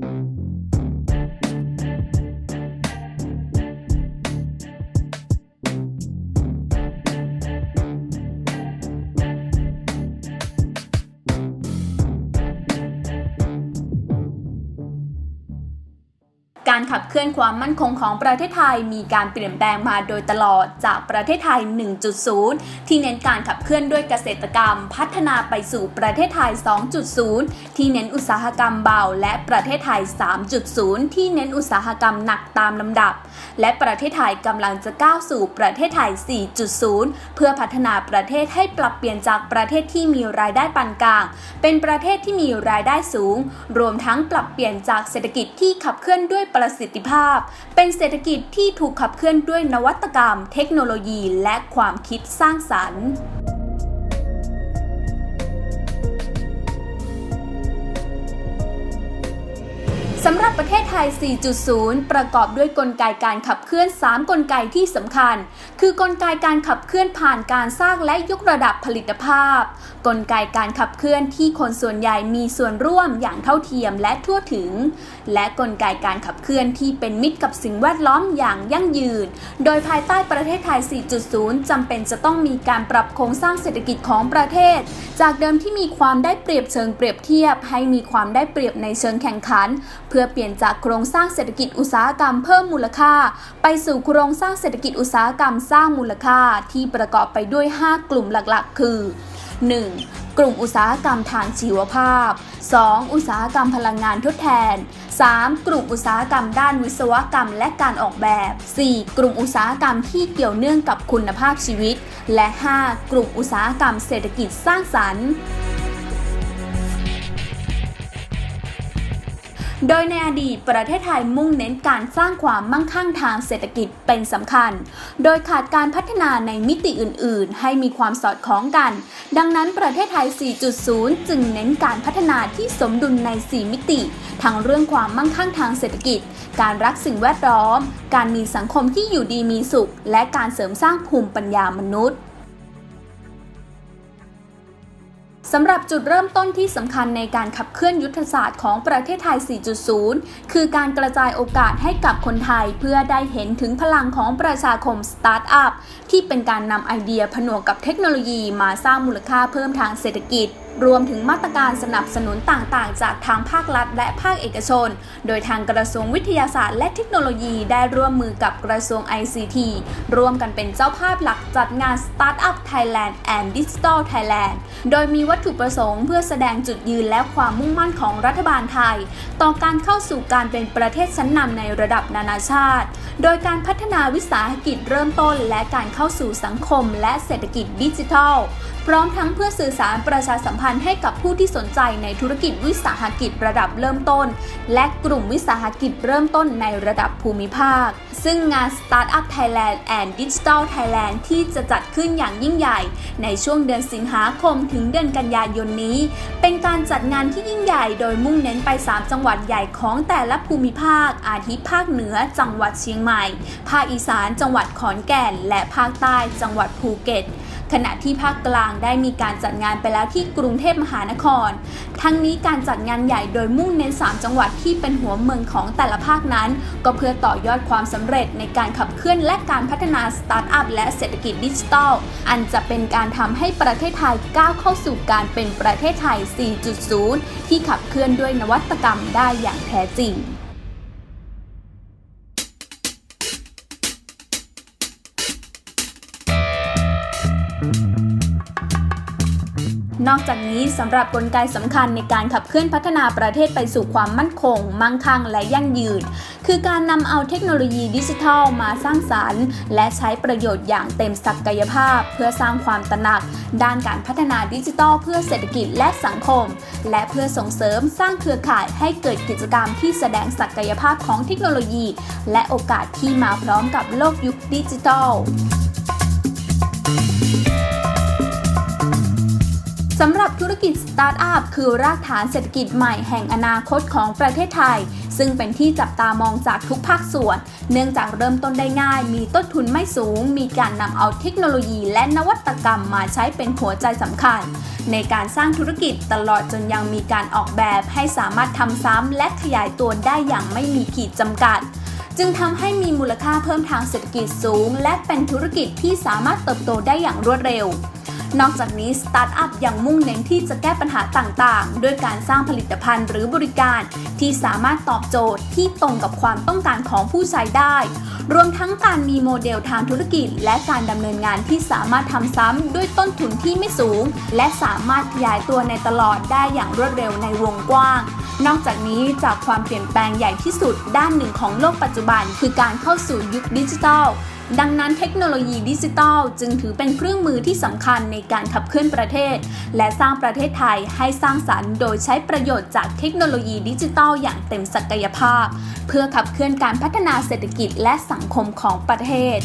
you การขับเคลื่อนความมั่นคงของประเทศไทยมีการเปลี่ยนแปลงมาโดยตลอดจากประเทศไทย 1.0 ที่เน้นการขับเคลื่อนด้วยเกษตรกรรม พัฒนาไปสู่ประเทศไทย 2.0 ที่เน้นอุตสาหกรรมเบา และประเทศไทย 3.0 ที่เน้นอุตสาหกรรมหนักตามลำดับ และประเทศไทยกำลังจะก้าวสู่ประเทศไทย 4.0 เพื่อพัฒนาประเทศให้ปรับเปลี่ยนจากประเทศที่มีรายได้ปานกลาง เป็นประเทศที่มีรายได้สูง รวมทั้งปรับเปลี่ยนจากเศรษฐกิจที่ขับเคลื่อนด้วยประประสิทธิภาพ เป็นเศรษฐกิจที่ถูกขับเคลื่อนด้วยนวัตกรรม เทคโนโลยี และความคิดสร้างสรรค์ สำหรับประเทศไทย 4.0 ประกอบด้วยกลไกการขับเคลื่อน 3 กลไกที่สำคัญ คือกลไกการขับเคลื่อนผ่านการสร้างและยกระดับผลิตภาพ กลไกการขับเคลื่อนที่คนส่วนใหญ่มีส่วนร่วมอย่างเท่าเทียมและทั่วถึง และกลไกการขับเคลื่อนที่เป็นมิตรกับสิ่งแวดล้อมอย่างยั่งยืน โดยภายใต้ประเทศไทย 4.0 จำเป็นจะต้องมีการปรับโครงสร้างเศรษฐกิจของประเทศ จากเดิมที่มีความได้เปรียบเชิงเปรียบเทียบ ให้มีความได้เปรียบในเชิงแข่งขันเพื่อเปลี่ยนจากโครงสร้างเศรษฐกิจอุตสาหกรรมเพิ่มมูลค่า ไปสู่โครงสร้างเศรษฐกิจอุตสาหกรรมสร้างมูลค่าที่ประกอบไปด้วย 5 กลุ่มหลักๆ คือ 1. กลุ่มอุตสาหกรรมทางชีวภาพ 2. อุตสาหกรรมพลังงานทดแทน 3. กลุ่มอุตสาหกรรมด้านวิศวกรรมและการออกแบบ 4. กลุ่มอุตสาหกรรมที่เกี่ยวเนื่องกับคุณภาพชีวิต และ 5. กลุ่มอุตสาหกรรมเศรษฐกิจสร้างสรรค์ โดยในอดีตประเทศไทยมุ่งเน้นการสร้างความมั่งคั่งทางเศรษฐกิจเป็นสำคัญ โดยขาดการพัฒนาในมิติอื่น ๆ ให้มีความสอดคล้องกัน ดังนั้นประเทศไทย 4.0 จึงเน้นการพัฒนาที่สมดุลใน 4 มิติ ทั้งเรื่องความมั่งคั่งทางเศรษฐกิจ การรักสิ่งแวดล้อม การมีสังคมที่อยู่ดีมีสุข และการเสริมสร้างภูมิปัญญามนุษย์ สำหรับจุดเริ่มต้นที่สำคัญในการขับเคลื่อนยุทธศาสตร์ของประเทศไทย 4.0 คือการกระจายโอกาสให้กับคนไทยเพื่อได้เห็นถึงพลังของประชาคมสตาร์ทอัพที่เป็นการนำไอเดียผนวกกับเทคโนโลยีมาสร้างมูลค่าเพิ่มทางเศรษฐกิจ รวมถึงมาตรการสนับสนุนต่างๆ จากทางภาครัฐ และภาคเอกชน โดยทางกระทรวงวิทยาศาสตร์และเทคโนโลยีได้ร่วมมือกับกระทรวง ICT ร่วมกันเป็นเจ้าภาพหลักจัดงาน Startup Thailand and Digital Thailand โดยมีวัตถุประสงค์เพื่อแสดงจุดยืนและความมุ่งมั่นของรัฐบาลไทย ต่อการเข้าสู่การเป็นประเทศชั้นนำในระดับนานาชาติ โดยการพัฒนาวิสาหกิจเริ่มต้น และการเข้าสู่สังคม และเศรษฐกิจดิจิทัล พร้อมทั้งเพื่อสื่อสารประชาสัมพันธ์ให้กับผู้ที่สนใจในธุรกิจวิสาหกิจระดับเริ่มต้น และกลุ่มวิสาหกิจเริ่มต้นในระดับภูมิภาค ซึ่งงาน Startup Thailand and Digital Thailand ที่จะจัดขึ้นอย่างยิ่งใหญ่ ในช่วงเดือนสิงหาคมถึงเดือนกันยายนนี้ เป็นการจัดงานที่ยิ่งใหญ่โดยมุ่งเน้นไป 3 จังหวัดใหญ่ของแต่ละภูมิภาค อาทิภาคเหนือจังหวัดเชียงใหม่ ภาคอีสานจังหวัดขอนแก่น และภาคใต้จังหวัดภูเก็ต ขณะที่ภาคกลางได้มีการจัดงานไปแล้วที่กรุงเทพมหานคร ทั้งนี้การจัดงานใหญ่โดยมุ่งเน้น 3 จังหวัดที่เป็นหัวเมืองของแต่ละภาคนั้น ก็เพื่อต่อยอดความสำเร็จในการขับเคลื่อนและการพัฒนาสตาร์ทอัพและเศรษฐกิจดิจิทัล อันจะเป็นการทำให้ประเทศไทยก้าวเข้าสู่การเป็นประเทศไทย 4.0 ที่ขับเคลื่อนด้วยนวัตกรรมได้อย่างแท้จริง นอกจากนี้สำหรับกลไกสำคัญในการขับเคลื่อนพัฒนาประเทศไปสู่ความมั่นคง มั่งคั่ง และยั่งยืน คือการนำเอาเทคโนโลยีดิจิทัลมาสร้างสารรค์ และใช้ประโยชน์อย่างเต็มศักยภาพ เพื่อสร้างความตระหนัก ด้านการพัฒนาดิจิทัลเพื่อเศรษฐกิจและสังคม และเพื่อส่งเสริมสร้างเครือข่ายให้เกิดกิจกรรมที่แสดงศักยภาพของเทคโนโลยี และโอกาสที่มาพร้อมกับโลกยุคดิจิทัล รับธุรกิจสตาร์ทอัพคือรากฐานเศรษฐกิจใหม่แห่งอนาคตของประเทศไทย ซึ่งเป็นที่จับตามองจากทุกภาคส่วน เนื่องจากเริ่มต้นได้ง่าย มีต้นทุนไม่สูง มีการนำเอาเทคโนโลยีและนวัตกรรมมาใช้เป็นหัวใจสำคัญ ในการสร้างธุรกิจตลอดจนยังมีการออกแบบให้สามารถทำซ้ำและขยายตัวได้อย่างไม่มีขีดจำกัดจึงทำให้มีมูลค่าเพิ่มทางเศรษฐกิจสูง และเป็นธุรกิจที่สามารถเติบโตได้อย่างรวดเร็ว นอกจากนี้สตาร์ทอัพยังมุ่งเน้นที่จะแก้ปัญหาต่างๆ ด้วยการสร้างผลิตภัณฑ์หรือบริการ ที่สามารถตอบโจทย์ที่ตรงกับความต้องการของผู้ใช้ได้ รวมทั้งการมีโมเดลทางธุรกิจ และการดำเนินงานที่สามารถทำซ้ำด้วยต้นทุนที่ไม่สูง และสามารถขยายตัวในตลอดได้อย่างรวดเร็วในวงกว้างนอกจากนี้จากความเปลี่ยนแปลงใหญ่ที่สุดด้านหนึ่งของโลกปัจจุบัน คือการเข้าสู่ยุคดิจิทัล ดังนั้นเทคโนโลยีดิจิทัลจึงถือเป็นเครื่องมือที่สำคัญในการขับเคลื่อนประเทศ และสร้างประเทศไทยให้สร้างสรรค์โดยใช้ประโยชน์จากเทคโนโลยีดิจิทัลอย่างเต็มศักยภาพ เพื่อขับเคลื่อนการพัฒนาเศรษฐกิจและสังคมของประเทศ